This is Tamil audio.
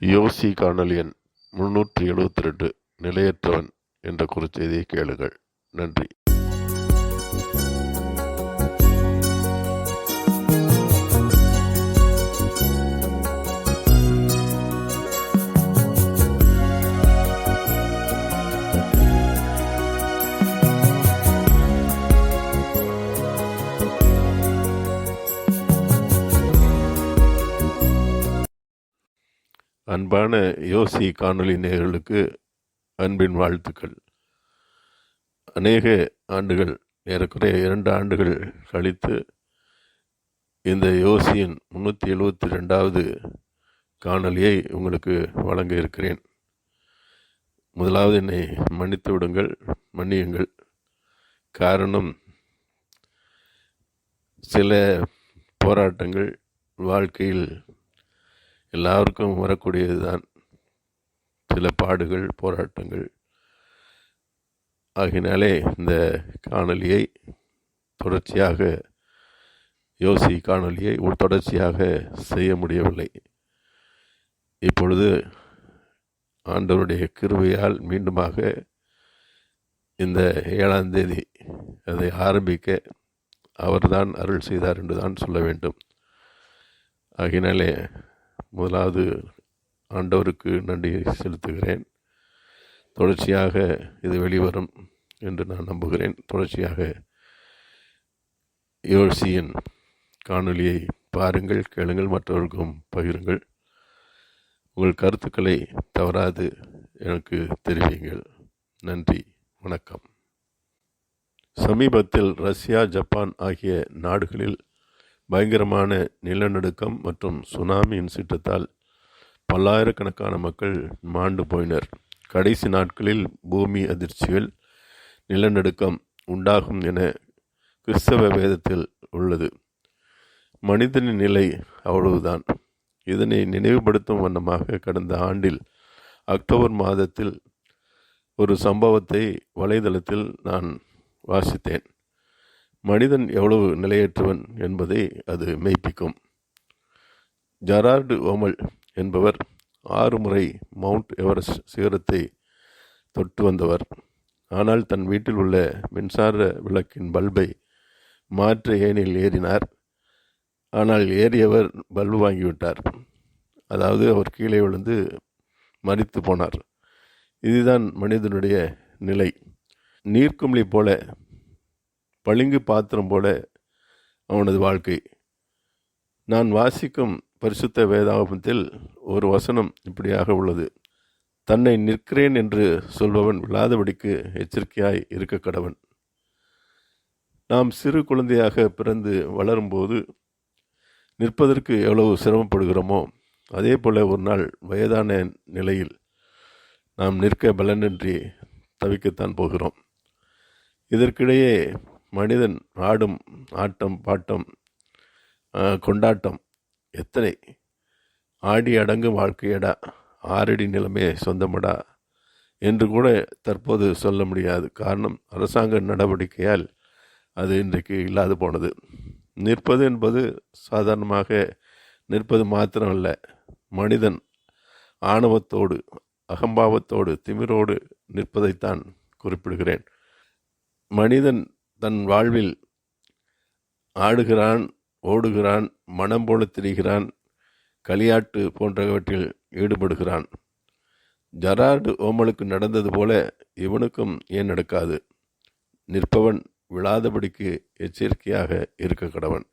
யோசி காணொலி எண் முன்னூற்றி எழுபத்தி ரெண்டு நிலையற்றவன் என்ற குறுஞ்செய்தியை கேளுங்கள். நன்றி. அன்பான யோசி காணொலி நேயர்களுக்கு அன்பின் வாழ்த்துக்கள். அநேக ஆண்டுகள் ஏறக்குறைய இரண்டு ஆண்டுகள் கழித்து இந்த யோசியின் முந்நூற்றி எழுபத்தி ரெண்டாவது காணொலியை உங்களுக்கு வழங்க இருக்கிறேன். முதலாவது என்னை மன்னித்து விடுங்கள் மன்னியுங்கள். காரணம் சில போராட்டங்கள் வாழ்க்கையில் எல்லாருக்கும் வரக்கூடியது தான் சில பாடுகள் போராட்டங்கள். ஆகினாலே இந்த காணொலியை தொடர்ச்சியாக யோசி காணொலியை ஒரு தொடர்ச்சியாக செய்ய முடியவில்லை. இப்பொழுது ஆண்டவருடைய கிருவையால் மீண்டுமாக இந்த ஏழாம் தேதி அதை ஆரம்பிக்க அவர்தான் அருள் செய்தார் என்று தான் சொல்ல வேண்டும். ஆகினாலே முதலாவது ஆண்டவருக்கு நன்றி செலுத்துகிறேன். தொடர்ச்சியாக இது வெளிவரும் என்று நான் நம்புகிறேன். தொடர்ச்சியாக யோசியின் காணொலியை பாருங்கள் கேளுங்கள் மற்றவர்களுக்கும் பகிருங்கள். உங்கள் கருத்துக்களை தவறாது எனக்கு தெரிவியுங்கள். நன்றி வணக்கம். சமீபத்தில் ரஷ்யா ஜப்பான் ஆகிய நாடுகளில் பயங்கரமான நிலநடுக்கம் மற்றும் சுனாமியின் சீற்றத்தால் பல்லாயிரக்கணக்கான மக்கள் மாண்டு போயினர். கடைசி நாட்களில் பூமி அதிர்ச்சிகள் நிலநடுக்கம் உண்டாகும் என கிறிஸ்தவ வேதத்தில் உள்ளது. மனிதனின் நிலை அவ்வளவுதான். இதனை நினைவுபடுத்தும் வண்ணமாக கடந்த ஆண்டில் அக்டோபர் மாதத்தில் ஒரு சம்பவத்தை வலைதளத்தில் நான் வாசித்தேன். மனிதன் எவ்வளவு நிலையற்றவன் என்பதை அது மெய்ப்பிக்கும். ஜெரார்டு ஓமல் என்பவர் ஆறு முறை மவுண்ட் எவரெஸ்ட் சிகரத்தை தொட்டு வந்தவர். ஆனால் தன் வீட்டில் உள்ள மின்சார விளக்கின் பல்பை மாற்ற ஏனில் ஏறினார். ஆனால் ஏறியவர் பல்பு வாங்கிவிட்டார். அதாவது அவர் கீழே விழுந்து மறித்து போனார். இதுதான் மனிதனுடைய நிலை. நீர்க்குமிழி போல பளிங்கு பாத்திரம் போல அவனது வாழ்க்கை. நான் வாசிக்கும் பரிசுத்த வேதாகமத்தில் ஒரு வசனம் இப்படியாக உள்ளது. தன்னை நிற்கிறேன் என்று சொல்பவன் விழாதபடிக்கு எச்சரிக்கையாய் இருக்க கடவன். நாம் சிறு குழந்தையாக பிறந்து வளரும்போது நிற்பதற்கு எவ்வளவு சிரமப்படுகிறோமோ அதே போல ஒரு நாள் வயதான நிலையில் நாம் நிற்க பலனின்றி தவிக்கத்தான் போகிறோம். இதற்கிடையே மனிதன் ஆடும் ஆட்டம் பாட்டம் கொண்டாட்டம் எத்தனை? ஆடி அடங்கும் வாழ்க்கையடா ஆறடி நிலைமை சொந்தமடா என்று கூட தற்போது சொல்ல முடியாது. காரணம் அரசாங்க நடவடிக்கையால் அது இன்றைக்கு இல்லாது போனது. நிற்பது என்பது சாதாரணமாக நிற்பது மாத்திரமல்ல. மனிதன் ஆணவத்தோடு அகம்பாவத்தோடு திமிரோடு நிற்பதைத்தான் குறிப்பிடுகிறேன். மனிதன் தன் வாழ்வில் ஆடுகிறான் ஓடுகிறான் மனம் போல திரிகிறான் களியாட்டு போன்றவற்றில் ஈடுபடுகிறான். ஜரார்டு ஓமலுக்கு நடந்தது போல இவனுக்கும் ஏன் நடக்காது? நிற்பவன் விழாதபடிக்கு எச்சரிக்கையாக இருக்க கடவன்.